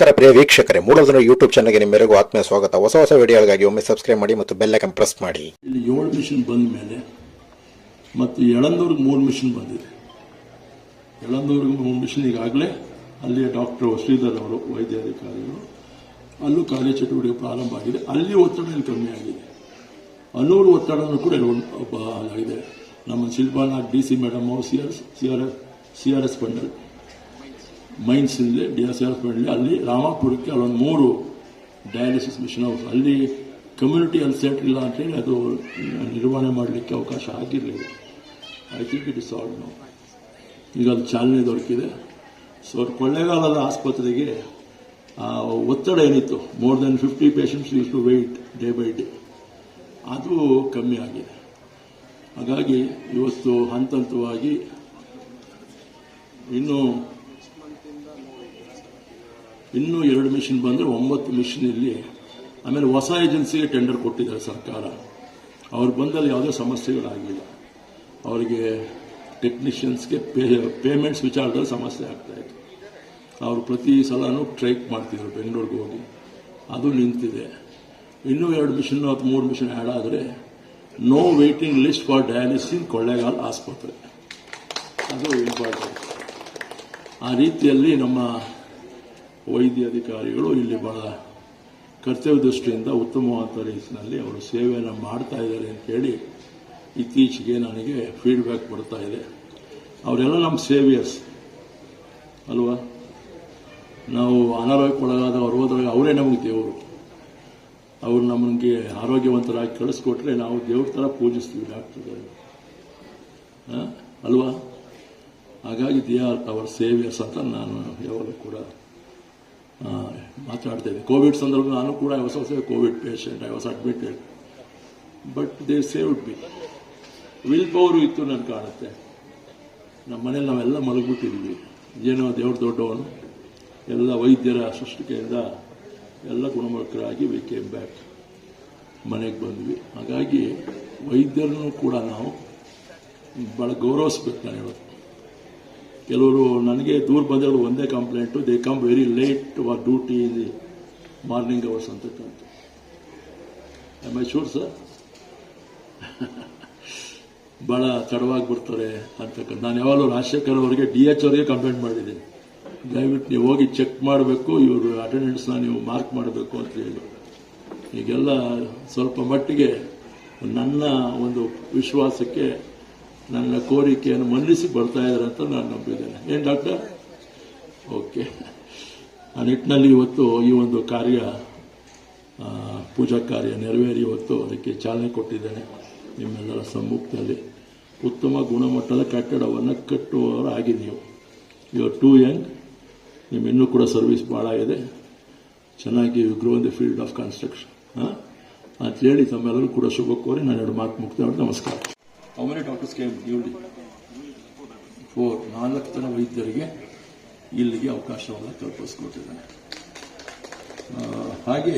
ನಮಸ್ಕಾರ ಪ್ರಿಯ ವೀಕ್ಷಕರೇ ಮೂಡೋದನ್ನು ಯೂಟ್ಯೂಬ್ ಚಾನಲ್ಗೆ ನಿಮ್ಮೆಲ್ಲರಿಗೂ ಆತ್ಮೀಯ ಸ್ವಾಗತ. ಹೊಸ ಹೊಸ ವಿಡಿಯೋಗಳಿಗಾಗಿ ಒಮ್ಮೆ ಸಬ್ಸ್ಕ್ರೈಬ್ ಮಾಡಿ ಮತ್ತು ಬೆಲ್ ಐಕನ್ ಪ್ರೆಸ್ ಮಾಡಿ. ಇಲ್ಲಿ ಏಳು ಮಿಷನ್ ಬಂದ ಮೇಲೆ ಮತ್ತು ಎಳಂದೂರಿಗೆ ಮೂರು ಮಿಷನ್ ಬಂದಿದೆ. ಎಳಂದೂರಿಗೆ ಮೂರು ಮಿಷನ್ ಈಗಾಗಲೇ ಅಲ್ಲಿಯ ಡಾಕ್ಟರ್ ಶ್ರೀಧರ್ ಅವರು, ವೈದ್ಯಾಧಿಕಾರಿಗಳು, ಅಲ್ಲೂ ಕಾರ್ಯಚಟುವಟಿಕೆ ಪ್ರಾರಂಭ ಆಗಿದೆ. ಅಲ್ಲಿ ಒತ್ತಡ ಕಮ್ಮಿ ಆಗಿದೆ. ಅನ್ನೂರು ಒತ್ತಡನೂ ಕೂಡ ಆಗಿದೆ. ನಮ್ಮ ಶಿಲ್ಪಾನಾಗ್ ಡಿ ಸಿ ಮೇಡಮ್ ಅವರು, C R C R S, C R S ಫಂಡಲ್ಲಿ mines ಇದೆ ಡಿ ಎಸ್ ಹಾಸ್ಪಿಟಲ್ ಅಲ್ಲಿ ರಾಮಾಪುರಕ್ಕೆ ಅಲ್ಲೊಂದು ಮೂರು ಡಯಾಲಿಸಿಸ್ ಮಿಷನ್ ಹೌಸ್ ಅಲ್ಲಿ ಕಮ್ಯುನಿಟಿ ಹೆಲ್ತ್ ಸೆಂಟರ್ ಇಲ್ಲ ಅಂತೇಳಿ ಅದು ನಿರ್ವಹಣೆ ಮಾಡಲಿಕ್ಕೆ ಅವಕಾಶ ಆಗಿರಲಿಲ್ಲ. I think it is all no ಈಗ ಅದು ಚಾಲನೆ ದೊರಕಿದೆ. ಸೊ ಕೊಳ್ಳೆಗಾಲದ ಆಸ್ಪತ್ರೆಗೆ ಒತ್ತಡ ಏನಿತ್ತು? More than fifty patients use to wait day by day ಅದು ಕಮ್ಮಿ ಆಗಿದೆ. ಹಾಗಾಗಿ ಇವತ್ತು ಹಂತ ಹಂತವಾಗಿ ಇನ್ನು ಇನ್ನೂ ಎರಡು ಮಿಷಿನ್ ಬಂದರೆ ಒಂಬತ್ತು ಮಿಷಿನ್ ಇಲ್ಲಿ ಆಮೇಲೆ ಹೊಸ ಏಜೆನ್ಸಿಗೆ ಟೆಂಡರ್ ಕೊಟ್ಟಿದ್ದಾರೆ ಸರ್ಕಾರ. ಅವ್ರು ಬಂದಲ್ಲಿ ಯಾವುದೇ ಸಮಸ್ಯೆಗಳಾಗಿಲ್ಲ. ಅವರಿಗೆ ಟೆಕ್ನಿಷಿಯನ್ಸ್ಗೆ ಪೇ, ಪೇಮೆಂಟ್ಸ್ ವಿಚಾರದಲ್ಲಿ ಸಮಸ್ಯೆ ಆಗ್ತಾಯಿತ್ತು ಅವರು ಪ್ರತಿ ಸಲನೂ ಟ್ರೈಕ್ ಮಾಡ್ತಿದ್ರು ಬೆಂಗಳೂರಿಗೆ ಹೋಗಿ. ಅದು ನಿಂತಿದೆ. ಇನ್ನೂ ಎರಡು ಮಿಷನ್ ಅಥವಾ ಮೂರು ಮಿಷನ್ ಆ್ಯಡ್ ಆದರೆ no waiting list for ಡಯಾಲಿಸಿನ್ Kollegal ಆಸ್ಪತ್ರೆ. ಅದು ಇಂಪಾರ್ಟೆಂಟ್ ಆ ರೀತಿಯಲ್ಲಿ ನಮ್ಮ ವೈದ್ಯ ಅಧಿಕಾರಿಗಳು ಇಲ್ಲಿ ಬಹಳ ಕರ್ತವ್ಯ ದೃಷ್ಟಿಯಿಂದ ಉತ್ತಮವಾದ ರೀತಿಯಲ್ಲಿ ಅವರು ಸೇವೆಯನ್ನು ಮಾಡ್ತಾ ಇದ್ದಾರೆ ಅಂತ ಹೇಳಿ ಇತ್ತೀಚೆಗೆ ನನಗೆ ಫೀಡ್ಬ್ಯಾಕ್ ಬರ್ತಾ ಇದೆ. ಅವರೆಲ್ಲ ನಮ್ಮ ಸೇವಿಯರ್ಸ್ ಅಲ್ವಾ? ನಾವು ಅನಾರೋಗ್ಯಕ್ಕೊಳಗಾದ ಹೋದಾಗ ಅವರೇ ನಮಗೆ ದೇವರು. ಅವರು ನಮಗೆ ಆರೋಗ್ಯವಂತರಾಗಿ ಕಳಿಸ್ಕೊಟ್ರೆ ನಾವು ದೇವ್ರ ಥರ ಪೂಜಿಸ್ತೀವಿ ಡಾಕ್ಟರ್ಗಳು ಅಲ್ವಾ? ಹಾಗಾಗಿ ದೇ ಆರ್ ಅವರ್ ಸೇವಿಯರ್ಸ್ ಅಂತ ನಾನು ಯಾವಾಗಲೂ ಕೂಡ ಆ, ಮಾತಾಡ್ತಾ ಕೋವಿಡ್ ಸಂದರ್ಭ ನಾನು ಕೂಡ ಹೊಸ ಹೊಸ covid patient I was admitted but they saved by will power ಇತ್ತು ನನಗೆ ಕಾಣುತ್ತೆ. ನಮ್ಮ ಮನೇಲಿ ನಾವೆಲ್ಲ ಮಲಗಿಬಿಟ್ಟಿದ್ವಿ ಏನೋ ದೇವ್ರ ದೊಡ್ಡವನು ಎಲ್ಲ ವೈದ್ಯರ ಸೃಷ್ಟಿಕೆಯಿಂದ ಎಲ್ಲ ಗುಣಮುಖರಾಗಿ ವಿ ಕೇಮ್ ಬ್ಯಾಕ್ ಮನೆಗೆ ಬಂದ್ವಿ. ಹಾಗಾಗಿ ವೈದ್ಯರನ್ನು ಕೂಡ ನಾವು ಭಾಳ ಗೌರವಿಸ್ಬೇಕು ನಾನು ಹೇಳೋದು ಕೆಲವರು ನನಗೆ ದೂರ ಬಂದವರು ಒಂದೇ complaint they come very late our duty in the morning hours ಅಂತಕ್ಕಂಥ ಐ ಮೈ ಶೂರ್ ಸರ್ ಭಾಳ ತಡವಾಗಿ ಬರ್ತಾರೆ ಅಂತಕ್ಕಂಥ ನಾನು ಯಾವಾಗಲೂ ರಾಜಶೇಖರ್ ಅವರಿಗೆ ಡಿ ಎಚ್ ಅವರಿಗೆ ಕಂಪ್ಲೇಂಟ್ ಮಾಡಿದ್ದೀನಿ. ದಯವಿಟ್ಟು ನೀವು ಹೋಗಿ ಚೆಕ್ ಮಾಡಬೇಕು, ಇವರು ಅಟೆಂಡೆನ್ಸ್ನ ನೀವು ಮಾರ್ಕ್ ಮಾಡಬೇಕು ಅಂತ ಹೇಳಿ. ಈಗೆಲ್ಲ ಸ್ವಲ್ಪ ಮಟ್ಟಿಗೆ ನನ್ನ ಒಂದು ವಿಶ್ವಾಸಕ್ಕೆ ನನ್ನ ಕೋರಿಕೆಯನ್ನು ಮನ್ನಿಸಿ ಬರ್ತಾ ಇದ್ದಾರೆ ಅಂತ ನಾನು ನಂಬಿದ್ದೇನೆ. ಏನು ಡಾಕ್ಟರ್? ಓಕೆ. ಆ ನಿಟ್ಟಿನಲ್ಲಿ ಇವತ್ತು ಈ ಒಂದು ಕಾರ್ಯ ಪೂಜಾ ಕಾರ್ಯ ನೆರವೇರಿ ಇವತ್ತು ಅದಕ್ಕೆ ಚಾಲನೆ ಕೊಟ್ಟಿದ್ದೇನೆ ನಿಮ್ಮೆಲ್ಲರ ಸಮ್ಮುಖದಲ್ಲಿ. ಉತ್ತಮ ಗುಣಮಟ್ಟದ ಕಟ್ಟಡವನ್ನು ಕಟ್ಟುವವರಾಗಿ ನೀವು. ಯು ಆರ್ ಟೂ ಯಂಗ್ ನಿಮ್ಮ ಇನ್ನೂ ಕೂಡ ಸರ್ವಿಸ್ ಭಾಳ ಇದೆ. ಚೆನ್ನಾಗಿ grow in the field of construction ಹಾಂ? ಅಂತ ಹೇಳಿ ತಮ್ಮೆಲ್ಲರೂ ಕೂಡ ಶುಭ ಕೋರಿ ನಾನು ಎರಡು ಮಾತು ಮುಕ್ತ ಮಾಡಿ ನಮಸ್ಕಾರ. How many doctors came duty four ನಾಲ್ಕು ಜನ ವೈದ್ಯರಿಗೆ ಇಲ್ಲಿಗೆ ಅವಕಾಶವನ್ನು ಕಲ್ಪಿಸ್ಕೊಟ್ಟಿದ್ದಾನೆ ಹಾಗೆ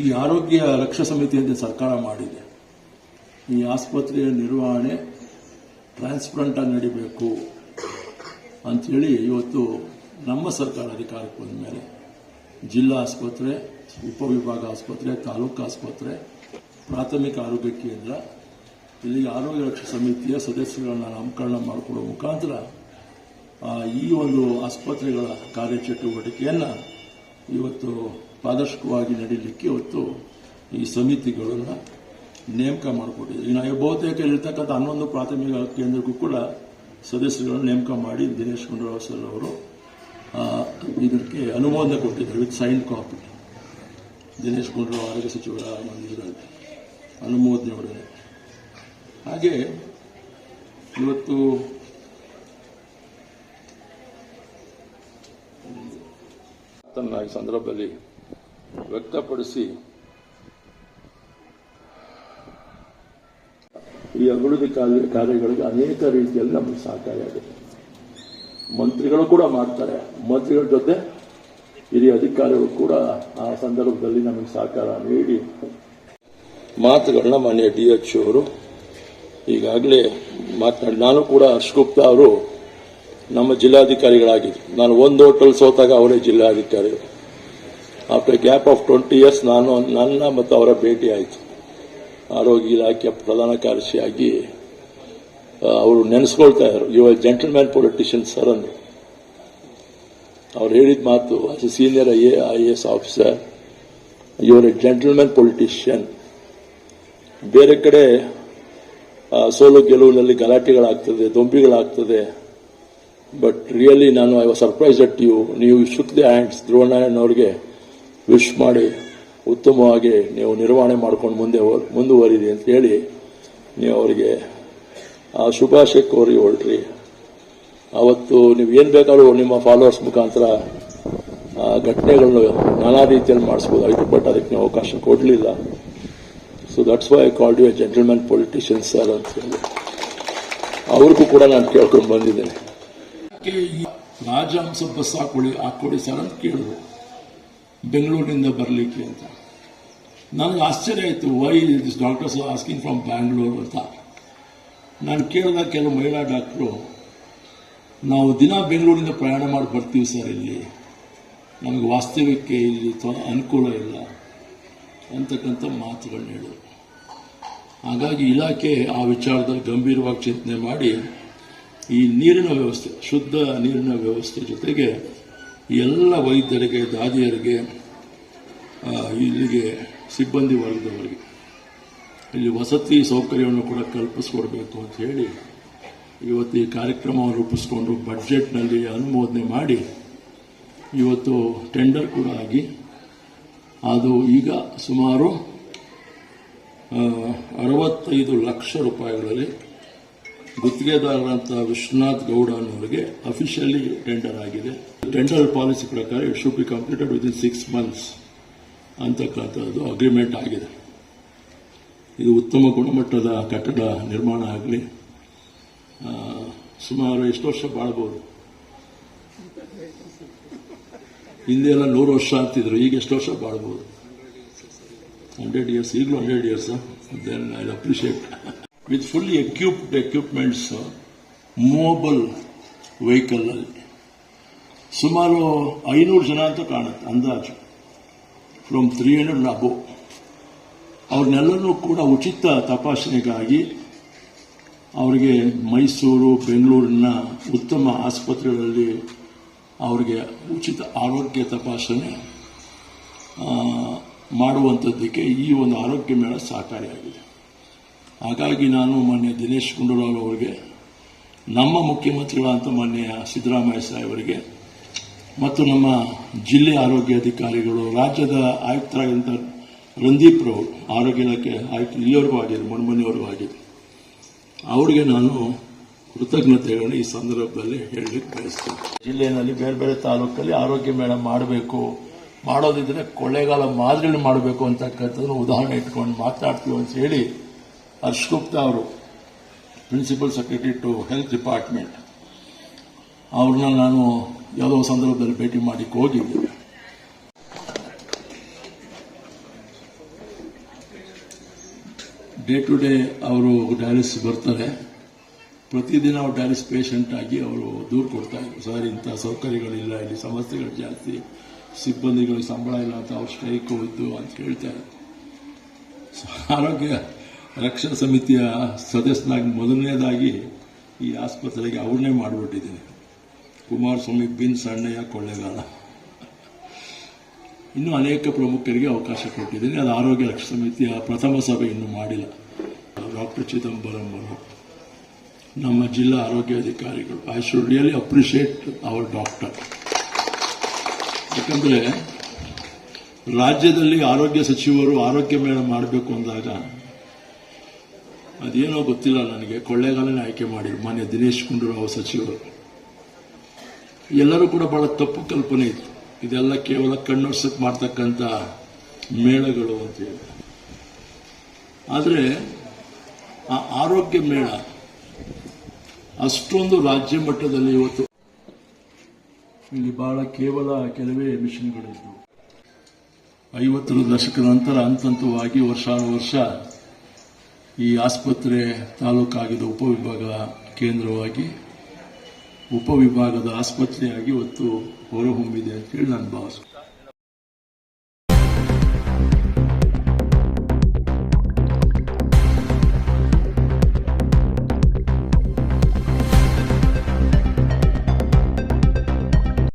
ಈ ಆರೋಗ್ಯ ರಕ್ಷಾ ಸಮಿತಿ ಅಂತ ಸರ್ಕಾರ ಮಾಡಿದೆ. ಈ ಆಸ್ಪತ್ರೆಯ ನಿರ್ವಹಣೆ ಟ್ರಾನ್ಸ್ಪರೆಂಟ್ ಆಗಿ ನಡಿಬೇಕು ಅಂಥೇಳಿ ಇವತ್ತು ನಮ್ಮ ಸರ್ಕಾರ ಅಧಿಕಾರಕ್ಕೆ ಬಂದ ಮೇಲೆ ಜಿಲ್ಲಾ ಆಸ್ಪತ್ರೆ, ಉಪವಿಭಾಗ ಆಸ್ಪತ್ರೆ, ತಾಲೂಕು ಆಸ್ಪತ್ರೆ, ಪ್ರಾಥಮಿಕ ಆರೋಗ್ಯ ಕೇಂದ್ರ ಇಲ್ಲಿ ಆರೋಗ್ಯ ರಕ್ಷಾ ಸಮಿತಿಯ ಸದಸ್ಯಗಳನ್ನ ನಾಮಕರಣ ಮಾಡಿಕೊಡುವ ಮುಖಾಂತರ ಈ ಒಂದು ಆಸ್ಪತ್ರೆಗಳ ಕಾರ್ಯಚಟುವಟಿಕೆಯನ್ನು ಇವತ್ತು ಪಾರದರ್ಶಕವಾಗಿ ನಡೀಲಿಕ್ಕೆ ಇವತ್ತು ಈ ಸಮಿತಿಗಳನ್ನು ನೇಮಕ ಮಾಡಿಕೊಟ್ಟಿದೆ ಈಗ ನಾವು ಬಹುತೇಕ ಇರತಕ್ಕಂಥ ಹನ್ನೊಂದು ಪ್ರಾಥಮಿಕ ಕೇಂದ್ರಕ್ಕೂ ಕೂಡ ಸದಸ್ಯರನ್ನು ನೇಮಕ ಮಾಡಿ ದಿನೇಶ್ ಗುಂಡೂರಾವ್ ಸರ್ ಅವರು ಇದಕ್ಕೆ ಅನುಮೋದನೆ ಕೊಟ್ಟಿದ್ದಾರೆ with sign copy. Dinesh Gundu Rao ಆರೋಗ್ಯ ಸಚಿವರ ಮಂದಿರ ಅನುಮೋದನೆ ಹೊಡೆದೆ ಹಾಗೆ ಇವತ್ತು ತನ್ನ ಈ ಸಂದರ್ಭದಲ್ಲಿ ವ್ಯಕ್ತಪಡಿಸಿ ಈ ಅಭಿವೃದ್ಧಿ ಕಾರ್ಯ ಕಾರ್ಯಗಳಿಗೆ ಅನೇಕ ರೀತಿಯಲ್ಲಿ ನಮಗೆ ಸಹಕಾರಿಯಾಗುತ್ತೆ ಮಂತ್ರಿಗಳು ಕೂಡ ಮಾಡ್ತಾರೆ. ಮಂತ್ರಿಗಳ ಜೊತೆ ಹಿರಿಯ ಅಧಿಕಾರಿಗಳು ಕೂಡ ಆ ಸಂದರ್ಭದಲ್ಲಿ ನಮಗೆ ಸಹಕಾರ ನೀಡಿ ಮಾತುಗಳನ್ನ ಮಾನ್ಯ ಡಿ ಎಚ್ ಅವರು ಈಗಾಗಲೇ ಮಾತನಾಡಿ, ನಾನು ಕೂಡ ಹರ್ಷಗುಪ್ತಾ ಅವರು ನಮ್ಮ ಜಿಲ್ಲಾಧಿಕಾರಿಗಳಾಗಿದ್ದರು ನಾನು ಒಂದು ಹೋಟೆಲ್ ಸೋತಾಗ ಅವರೇ ಜಿಲ್ಲಾಧಿಕಾರಿ after gap of twenty years ನಾನು ನನ್ನ ಮತ್ತು ಅವರ ಭೇಟಿ ಆಯಿತು. ಆರೋಗ್ಯ ಇಲಾಖೆಯ ಪ್ರಧಾನ ಕಾರ್ಯದರ್ಶಿಯಾಗಿ ಅವರು ನೆನೆಸ್ಕೊಳ್ತಾ ಇದ್ದರು ಯುವ ಜೆಂಟಲ್ಮ್ಯಾನ್ ಪೊಲಿಟಿಷಿಯನ್ ಸರ್ ಅಂದರು. ಅವ್ರು ಹೇಳಿದ ಮಾತು as a senior I A I S officer you are a gentleman politician ಬೇರೆ ಕಡೆ ಸೋಲು ಗೆಲುವಿನಲ್ಲಿ ಗಲಾಟೆಗಳಾಗ್ತದೆ, ದೊಂಬಿಗಳಾಗ್ತದೆ. ಬಟ್ ರಿಯಲಿ ನಾನು I was surprise at you ನೀವು ಶುಕ್ ದಿ ಹ್ಯಾಂಡ್ಸ್ ಧ್ರುವನಾರಾಯಣವ್ರಿಗೆ ವಿಶ್ ಮಾಡಿ ಉತ್ತಮವಾಗಿ ನೀವು ನಿರ್ವಹಣೆ ಮಾಡ್ಕೊಂಡು ಮುಂದೆ ಮುಂದುವರಿದಿ ಅಂತ ಹೇಳಿ ನೀವು ಅವರಿಗೆ, ಆ, ಶುಭಾಶಯ ಕೋರಿ ಹೊರಟ್ರಿ. ಅವತ್ತು ನೀವು ಏನು ಬೇಕಾದ್ರೂ ನಿಮ್ಮ ಫಾಲೋವರ್ಸ್ ಮುಖಾಂತರ ಘಟನೆಗಳನ್ನು ನಾನಾ ರೀತಿಯಲ್ಲಿ ಮಾಡಿಸ್ಬೋದಾಗಿತ್ತು ಬಟ್ ಅದಕ್ಕೆ ನೀವು ಅವಕಾಶ ಕೊಡಲಿಲ್ಲ. So that's why I called you a gentleman politician sir ಅಂತ ಹೇಳಿ. ಅವ್ರಿಗೂ ಕೂಡ ನಾನು ಕೇಳ್ಕೊಂಡು ಬಂದಿದ್ದೇನೆ. ರಾಜಹಂಸ ಬಸ್ ಹಾಕೊಳ್ಳಿ ಹಾಕೊಳ್ಳಿ ಸರ್ ಅಂತ ಕೇಳಿದ್ರು. ಬೆಂಗಳೂರಿನಿಂದ ಬರಲಿಕ್ಕೆ ಅಂತ. ನನಗೆ ಆಶ್ಚರ್ಯ ಆಯಿತು why this doctors asking from Bangalore ಅಂತ. ನಾನು ಕೇಳಿದಾಗ ಕೆಲವು ಮಹಿಳಾ ಡಾಕ್ಟ್ರು, ನಾವು ದಿನ ಬೆಂಗಳೂರಿಂದ ಪ್ರಯಾಣ ಮಾಡಿ ಬರ್ತೀವಿ ಸರ್ ಇಲ್ಲಿ. ನಮಗೆ ವಾಸ್ತವ್ಯಕ್ಕೆ ಇಲ್ಲಿ ಅನುಕೂಲ ಇಲ್ಲ ಅಂತಕ್ಕಂಥ ಮಾತುಗಳನ್ನ ಹೇಳಿದ್ರು. ಹಾಗಾಗಿ ಇಲಾಖೆ ಆ ವಿಚಾರದಲ್ಲಿ ಗಂಭೀರವಾಗಿ ಚಿಂತನೆ ಮಾಡಿ ಈ ನೀರಿನ ವ್ಯವಸ್ಥೆ, ಶುದ್ಧ ನೀರಿನ ವ್ಯವಸ್ಥೆ ಜೊತೆಗೆ ಎಲ್ಲ ವೈದ್ಯರಿಗೆ, ದಾದಿಯರಿಗೆ ಇಲ್ಲಿಗೆ ಸಿಬ್ಬಂದಿ ವರ್ಗದವರಿಗೆ, ಇಲ್ಲಿ ವಸತಿ ಸೌಕರ್ಯವನ್ನು ಕೂಡ ಕಲ್ಪಿಸ್ಕೊಡ್ಬೇಕು ಅಂತ ಹೇಳಿ ಇವತ್ತು ಈ ಕಾರ್ಯಕ್ರಮವನ್ನು ರೂಪಿಸ್ಕೊಂಡು ಬಡ್ಜೆಟ್ನಲ್ಲಿ ಅನುಮೋದನೆ ಮಾಡಿ ಇವತ್ತು ಟೆಂಡರ್ ಕೂಡ ಆಗಿ, ಅದು ಈಗ ಸುಮಾರು ಅರವತ್ತೈದು ಲಕ್ಷ ರೂಪಾಯಿಗಳಲ್ಲಿ ಗುತ್ತಿಗೆದಾರರಂತಹ ವಿಶ್ವನಾಥ್ ಗೌಡ ಅನ್ನೋರಿಗೆ ಅಫಿಷಿಯಲಿ ಟೆಂಡರ್ ಆಗಿದೆ. ಟೆಂಡರ್ ಪಾಲಿಸಿ ಪ್ರಕಾರ it should be completed within six months ಅಂತಕ್ಕಂಥದ್ದು ಅಗ್ರಿಮೆಂಟ್ ಆಗಿದೆ. ಇದು ಉತ್ತಮ ಗುಣಮಟ್ಟದ ಕಟ್ಟಡ ನಿರ್ಮಾಣ ಆಗಲಿ. ಸುಮಾರು ಎಷ್ಟು ವರ್ಷ ಬಾಳ್ಬೋದು? ಹಿಂದೆಲ್ಲ ನೂರು ವರ್ಷ ಅಂತಿದ್ರು, ಈಗ ಎಷ್ಟು ವರ್ಷ ಬಾಳ್ಬೋದು? ಹಂಡ್ರೆಡ್ ಇಯರ್ಸ್ ಈಗಲೂ hundred years then I appreciate with fully equipped equipments movable ವೆಹಿಕಲಲ್ಲಿ ಸುಮಾರು ಐನೂರು ಜನ ಅಂತ ಕಾಣುತ್ತೆ, ಅಂದಾಜು. ಫ್ರಮ್ ತ್ರೀ ಹಂಡ್ರೆಡ್ ಅಬೋ ಅವ್ರನ್ನೆಲ್ಲರೂ ಕೂಡ ಉಚಿತ ತಪಾಸಣೆಗಾಗಿ ಅವರಿಗೆ ಮೈಸೂರು ಬೆಂಗಳೂರಿನ ಉತ್ತಮ ಆಸ್ಪತ್ರೆಗಳಲ್ಲಿ ಅವರಿಗೆ ಉಚಿತ ಆರೋಗ್ಯ ತಪಾಸಣೆ ಮಾಡುವಂಥದ್ದಕ್ಕೆ ಈ ಒಂದು ಆರೋಗ್ಯ ಮೇಳ ಸಹಕಾರಿಯಾಗಿದೆ. ಹಾಗಾಗಿ ನಾನು ಮಾನ್ಯ ದಿನೇಶ್ ಗುಂಡೂರಾವ್ ಅವರಿಗೆ, ನಮ್ಮ ಮುಖ್ಯಮಂತ್ರಿಗಳಂತ ಮಾನ್ಯ ಸಿದ್ದರಾಮಯ್ಯ ಸಾಹೇಬರಿಗೆ ಮತ್ತು ನಮ್ಮ ಜಿಲ್ಲೆ ಆರೋಗ್ಯ ಅಧಿಕಾರಿಗಳು, ರಾಜ್ಯದ ಆಯುಕ್ತರಾಗಿದ್ದಂಥ ರಂದೀಪ್ ರವರು, ಆರೋಗ್ಯ ಇಲಾಖೆ ಆಯುಕ್ತ ಇಲ್ಲಿವರೆಗೂ ಆಗಿದೆ ಮೊನ್ಮೊನ್ನೆವರೆಗೂ ಆಗಿದೆ ಅವರಿಗೆ ನಾನು ಕೃತಜ್ಞತೆಗಳನ್ನು ಈ ಸಂದರ್ಭದಲ್ಲಿ ಹೇಳಲಿಕ್ಕೆ ಬಯಸ್ತೇನೆ. ಜಿಲ್ಲೆಯಲ್ಲಿ ಬೇರೆ ಬೇರೆ ತಾಲೂಕಲ್ಲಿ ಆರೋಗ್ಯ ಮೇಳ ಮಾಡಬೇಕು. ಮಾಡೋದಿದ್ರೆ ಕೊಳ್ಳೇಗಾಲ ಮಾದರಿಯಲ್ಲಿ ಮಾಡಬೇಕು ಅಂತಕ್ಕಂಥದ್ದನ್ನು ಉದಾಹರಣೆ ಇಟ್ಕೊಂಡು ಮಾತಾಡ್ತೀವಿ ಅಂತ ಹೇಳಿ ಹರ್ಷ್ ಗುಪ್ತಾ ಅವರು principal secretary to health department ಅವ್ರನ್ನ ನಾನು ಯಾವುದೋ ಸಂದರ್ಭದಲ್ಲಿ ಭೇಟಿ ಮಾಡಿಕ್ಕೆ ಹೋಗಿದ್ದೆ. ಡೇ ಟು ಡೇ ಅವರು ಡಯಾಲಿಸ್ ಬರ್ತಾರೆ. ಪ್ರತಿದಿನ ಅವ್ರು ಡಯಾಲಿಸ್ ಪೇಷಂಟ್ ಆಗಿ ಅವರು ದೂರು ಕೊಡ್ತಾ ಇದ್ರು. ಸರ್, ಇಂಥ ಸೌಕರ್ಯಗಳಿಲ್ಲ, ಇಲ್ಲಿ ಸಮಸ್ಯೆಗಳು ಜಾಸ್ತಿ. ಸಿಬ್ಬಂದಿಗಳಿಗೆ ಸಂಬಳ ಇಲ್ಲ ಅಂತ ಅವ್ರು ಸ್ಟ್ರೈಕ್ ಹೋಯ್ತು ಅಂತ ಹೇಳ್ತಾರೆ. ಆರೋಗ್ಯ ರಕ್ಷಣಾ ಸಮಿತಿಯ ಸದಸ್ಯನಾಗಿ ಮೊದಲನೇದಾಗಿ ಈ ಆಸ್ಪತ್ರೆಗೆ ಅವ್ರನ್ನೇ ಮಾಡಿಬಿಟ್ಟಿದ್ದೀನಿ. ಕುಮಾರಸ್ವಾಮಿ ಬಿನ್ ಸಣ್ಣಯ್ಯ ಕೊಳ್ಳೇಗಾಲ. ಇನ್ನೂ ಅನೇಕ ಪ್ರಮುಖರಿಗೆ ಅವಕಾಶ ಕೊಟ್ಟಿದ್ದೀನಿ. ಅದು ಆರೋಗ್ಯ ರಕ್ಷಣಾ ಸಮಿತಿಯ ಪ್ರಥಮ ಸಭೆ ಇನ್ನೂ ಮಾಡಿಲ್ಲ. ಡಾಕ್ಟರ್ ಚಿದಂಬರಂ ಅವರು ನಮ್ಮ ಜಿಲ್ಲಾ ಆರೋಗ್ಯ ಅಧಿಕಾರಿಗಳು I should really appreciate our doctor ಯಾಕಂದ್ರೆ ರಾಜ್ಯದಲ್ಲಿ ಆರೋಗ್ಯ ಸಚಿವರು ಆರೋಗ್ಯ ಮೇಳ ಮಾಡಬೇಕು ಅಂದಾಗ ಅದೇನೋ ಗೊತ್ತಿಲ್ಲ ನನಗೆ, ಕೊಳ್ಳೇಗಾಲನೇ ಆಯ್ಕೆ ಮಾಡಿದ್ರು, ಮಾನ್ಯ ದಿನೇಶ್ ಗುಂಡೂರಾವ್ ಸಚಿವರು. ಎಲ್ಲರೂ ಕೂಡ ಬಹಳ ತಪ್ಪು ಕಲ್ಪನೆ ಇತ್ತು. ಇದೆಲ್ಲ ಕೇವಲ ಕಣ್ಣೊರ್ಸಕ್ ಮಾಡ್ತಕ್ಕಂಥ ಮೇಳಗಳು ಅಂತ ಹೇಳಿ. ಆದರೆ ಆ ಆರೋಗ್ಯ ಮೇಳ ಅಷ್ಟೊಂದು ರಾಜ್ಯ ಮಟ್ಟದಲ್ಲಿ ಇವತ್ತು ಇಲ್ಲಿ ಬಹಳ ಕೇವಲ ಕೆಲವೇ ಮಿಷಿನ್ಗಳಿದ್ದವು ಐವತ್ತರ ದಶಕದ ನಂತರ ಹಂತವಾಗಿ ವರ್ಷಾನುವರ್ಷ ಈ ಆಸ್ಪತ್ರೆ ತಾಲೂಕಾಗಿದ್ದ ಉಪವಿಭಾಗ ಕೇಂದ್ರವಾಗಿ ಉಪವಿಭಾಗದ ಆಸ್ಪತ್ರೆಯಾಗಿ ಇವತ್ತು ಹೊರಹೊಮ್ಮಿದೆ ಅಂತೇಳಿ ನಾನು ಭಾವಿಸ್ತೀನಿ